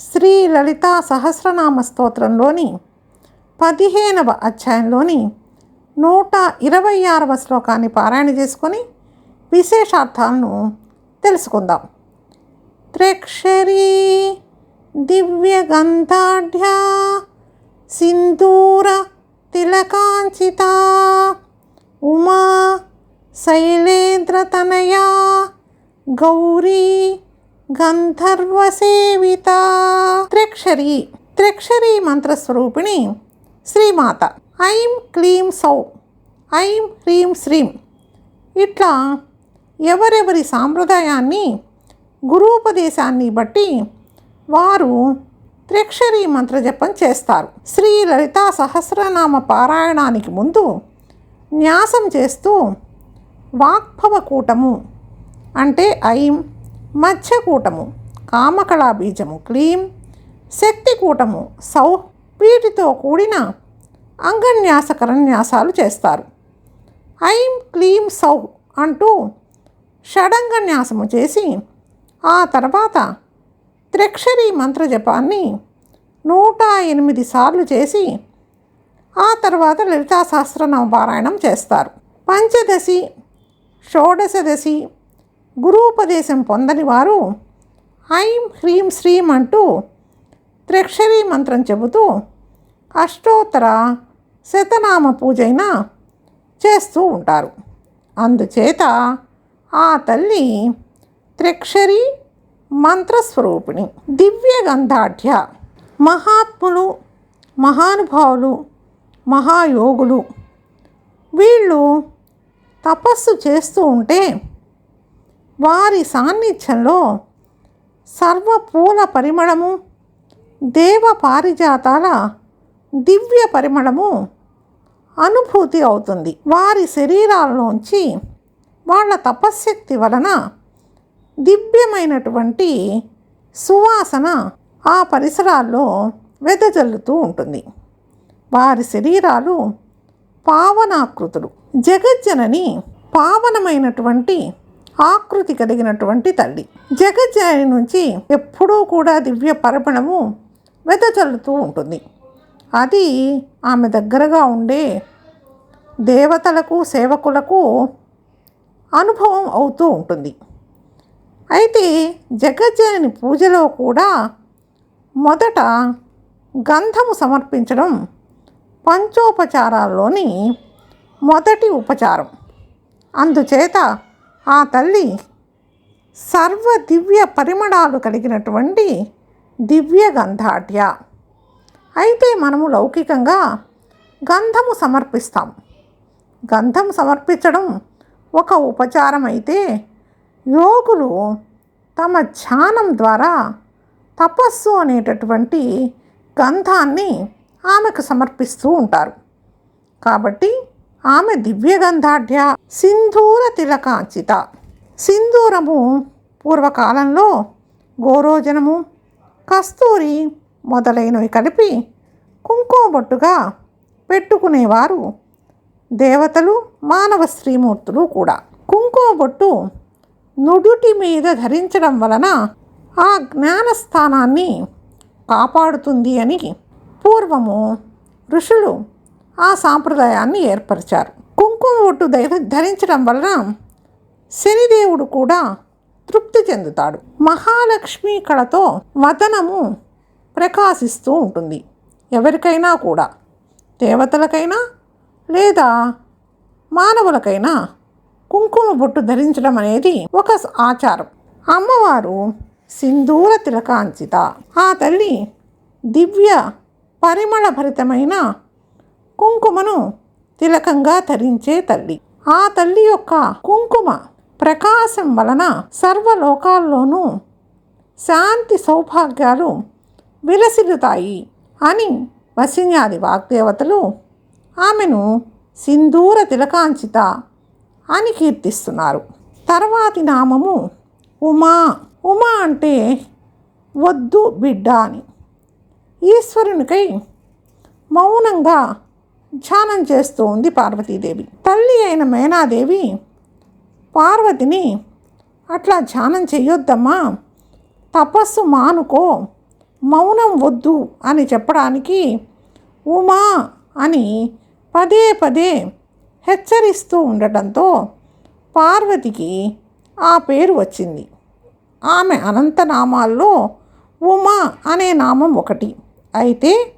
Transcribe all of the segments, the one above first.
శ్రీ లలితా సహస్రనామ స్తోత్రంలోని పదిహేనవ అధ్యాయంలోని నూట ఇరవై ఆరవ శ్లోకాన్ని పారాయణ చేసుకొని విశేషార్థాలను తెలుసుకుందాం. త్రక్షరీ దివ్యగంధాఢ్యా సింధూర తిలకాంచిత ఉమా శైలేంద్రతనయా గౌరీ గంధర్వసేవిత త్రిక్షరి త్రిక్షరి మంత్రస్వరూపిణి శ్రీమాత. ఐం క్లీం సౌ ఐం హ్రీం శ్రీం. ఇట్లా ఎవరెవరి సాంప్రదాయాన్ని గురూపదేశాన్ని బట్టి వారు త్రిక్షరి మంత్రజపం చేస్తారు. శ్రీ లలితా సహస్రనామ పారాయణానికి ముందు న్యాసం చేస్తూ వాగ్భవ కూటము అంటే ఐం మత్స్యకూటము కామకళాబీజము క్లీం శక్తి కూటము సౌ వీటితో కూడిన అంగన్యాసకరన్యాసాలు చేస్తారు. ఐం క్లీం సౌ అంటూ షడంగన్యాసము చేసి ఆ తర్వాత త్రిక్షరి మంత్రజపాన్ని నూట ఎనిమిది సార్లు చేసి ఆ తర్వాత లలితా సహస్రనామ పారాయణం చేస్తారు. పంచదశి షోడశదశి గురూపదేశం పొందని వారు ఐం హ్రీం శ్రీం అంటూ త్రిక్షరి మంత్రం చెబుతూ అష్టోత్తర శతనామ పూజైన చేస్తూ ఉంటారు. అందుచేత ఆ తల్లి త్రిక్షరి మంత్రస్వరూపిణి దివ్య గంధాఢ్య మహాత్ములు మహానుభావులు మహాయోగులు. వీళ్ళు తపస్సు చేస్తూ ఉంటే వారి సాన్నిధ్యంలో సర్వ పూల పరిమళము దేవ పారిజాతాల దివ్య పరిమళము అనుభూతి అవుతుంది. వారి శరీరాలలోంచి వాళ్ళ తపశ్శక్తి వలన దివ్యమైనటువంటి సువాసన ఆ పరిసరాల్లో వెదజల్లుతూ ఉంటుంది. వారి శరీరాలు పావనాకృతులు. జగజ్జనని పావనమైనటువంటి ఆకృతి కలిగినటువంటి తల్లి. జగజ్జనని నుంచి ఎప్పుడూ కూడా దివ్య పరపణము వెదజల్లుతూ ఉంటుంది. అది ఆమె దగ్గరగా ఉండే దేవతలకు సేవకులకు అనుభవం అవుతూ ఉంటుంది. అయితే జగజ్జనని పూజలో కూడా మొదట గంధము సమర్పించడం పంచోపచారాల్లోని మొదటి ఉపచారం. అందుచేత ఆ తల్లి సర్వ దివ్య పరిమళాలు కలిగినటువంటి దివ్య గంధాఢ్య. అయితే మనము లౌకికంగా గంధము సమర్పిస్తాం. గంధం సమర్పించడం ఒక ఉపచారం అయితే యోగులు తమ ధ్యానం ద్వారా తపస్సు అనేటటువంటి గంధాన్ని ఆమెకు సమర్పిస్తూ ఉంటారు. కాబట్టి ఆమె దివ్యగంధాఢ్య సింధూర తిలకాంచిత సింధూరము పూర్వకాలంలో గోరోజనము కస్తూరి మొదలైనవి కలిపి కుంకుమబొట్టుగా పెట్టుకునేవారు దేవతలు మానవ స్త్రీమూర్తులు కూడా. కుంకుమబొట్టు నుడుటి మీద ధరించడం వలన ఆ జ్ఞానస్థానాన్ని కాపాడుతుంది అని పూర్వము ఋషులు ఆ సాంప్రదాయాన్ని ఏర్పరిచారు. కుంకుమ బొట్టు ధరించడం వలన శనిదేవుడు కూడా తృప్తి చెందుతాడు. మహాలక్ష్మి కళతో వతనము ప్రకాశిస్తూ ఉంటుంది. ఎవరికైనా కూడా దేవతలకైనా లేదా మానవులకైనా కుంకుమ బొట్టు ధరించడం అనేది ఒక ఆచారం. అమ్మవారు సింధూర తిలకాంచిత. ఆ తల్లి దివ్య పరిమళభరితమైన కుంకుమను తిలకంగా ధరించే తల్లి. ఆ తల్లి యొక్క కుంకుమ ప్రకాశం వలన సర్వలోకాల్లోనూ శాంతి సౌభాగ్యాలు విలసిల్లుతాయి అని వసిన్యాది వాగ్దేవతలు ఆమెను సింధూర తిలకాంచిత అని కీర్తిస్తున్నారు. తర్వాతి నామము ఉమా. ఉమా అంటే వద్దు బిడ్డ అని. ఈశ్వరునికై మౌనంగా ధ్యానం చేస్తూ ఉంది పార్వతీదేవి. తల్లి అయిన మేనాదేవి పార్వతిని అట్లా ధ్యానం చెయ్యొద్దమ్మా తపస్సు మానుకో మౌనం వద్దు అని చెప్పడానికి ఉమా అని పదే పదే హెచ్చరిస్తూ ఉండటంతో పార్వతికి ఆ పేరు వచ్చింది. ఆమె అనంతనామాల్లో ఉమా అనే నామం ఒకటి. అయితే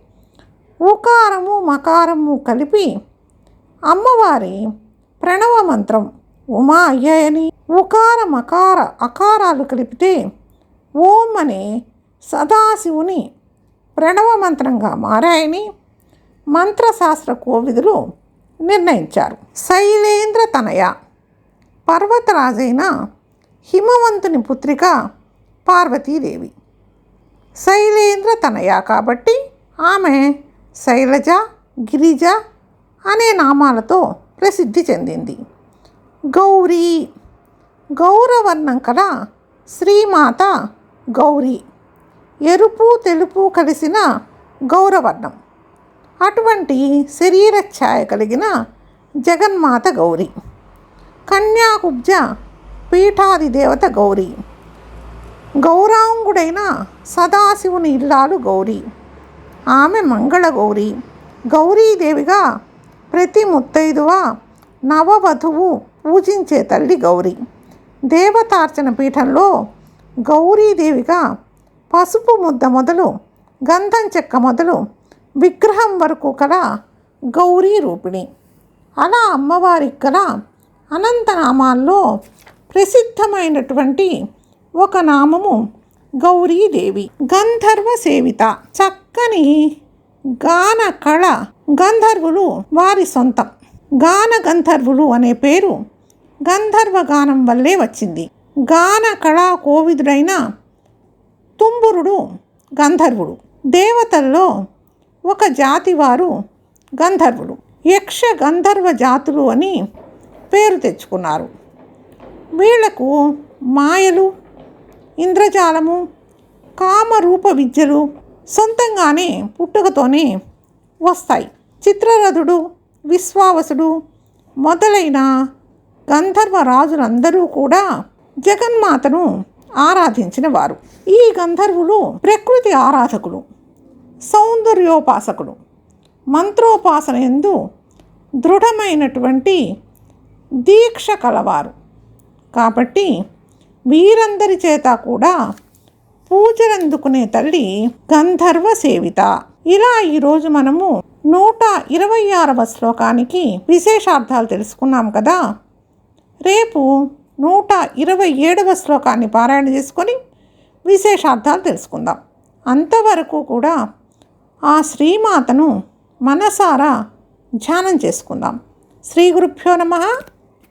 ఉకారము మకారము కలిపి అమ్మవారి ప్రణవ మంత్రం ఉమా అయ్యాయని ఉకార మకార అకారాలు కలిపితే ఓం అనే సదాశివుని ప్రణవ మంత్రంగా మారాయని మంత్రశాస్త్ర కోవిదులు నిర్ణయించారు. శైలేంద్ర తనయ పర్వతరాజైన హిమవంతుని పుత్రిక పార్వతీదేవి. శైలేంద్ర తనయ కాబట్టి ఆమె శైలజ గిరిజ అనే నామాలతో ప్రసిద్ధి చెందింది. గౌరీ గౌరవర్ణం కల శ్రీమాత గౌరీ. ఎరుపు తెలుపు కలిసిన గౌరవర్ణం. అటువంటి శరీర ఛాయ కలిగిన జగన్మాత గౌరీ. కన్యాకుబ్జ పీఠాది దేవత గౌరీ. గౌరాంగుడైన సదాశివుని ఇల్లాలు గౌరీ. ఆమె మంగళ గౌరీ గౌరీదేవిగా ప్రతి ముత్తైదువ నవవధువు పూజించే తల్లి గౌరీ. దేవతార్చన పీఠంలో గౌరీదేవిగా పసుపు ముద్ద మొదలు గంధం చెక్క మొదలు విగ్రహం వరకు కల గౌరీ రూపిణి. అలా అమ్మవారికి గల అనంతనామాల్లో ప్రసిద్ధమైనటువంటి ఒక నామము గౌరీదేవి. గంధర్వ సేవిత చక్క కానీ గాన కళ గంధర్వులు వారి సొంతం. గాన గంధర్వులు అనే పేరు గంధర్వ గానం వల్లే వచ్చింది. గాన కళా కోవిదుడైన తుంబురుడు గంధర్వుడు. దేవతల్లో ఒక జాతి వారు గంధర్వులు. యక్ష గంధర్వ జాతులు అని పేరు తెచ్చుకున్నారు. వీళ్ళకు మాయలు ఇంద్రజాలము కామరూప విద్యలు సొంతంగానే పుట్టుకతోనే వస్తాయి. చిత్రరథుడు విశ్వావసుడు మొదలైన గంధర్వ రాజులందరూ కూడా జగన్మాతను ఆరాధించిన వారు. ఈ గంధర్వులు ప్రకృతి ఆరాధకులు సౌందర్యోపాసకులు. మంత్రోపాసన ఎందు దృఢమైనటువంటి దీక్ష కలవారు. కాబట్టి వీరందరి చేత కూడా పూజలందుకునే తల్లి గంధర్వ సేవిత. ఇలా ఈరోజు మనము నూట ఇరవై ఆరవ శ్లోకానికి విశేషార్థాలు తెలుసుకున్నాం కదా. రేపు నూట ఇరవై ఏడవ శ్లోకాన్ని పారాయణ చేసుకొని విశేషార్థాలు తెలుసుకుందాం. అంతవరకు కూడా ఆ శ్రీమాతను మనసారా ధ్యానం చేసుకుందాం. శ్రీ గురుభ్యో నమ.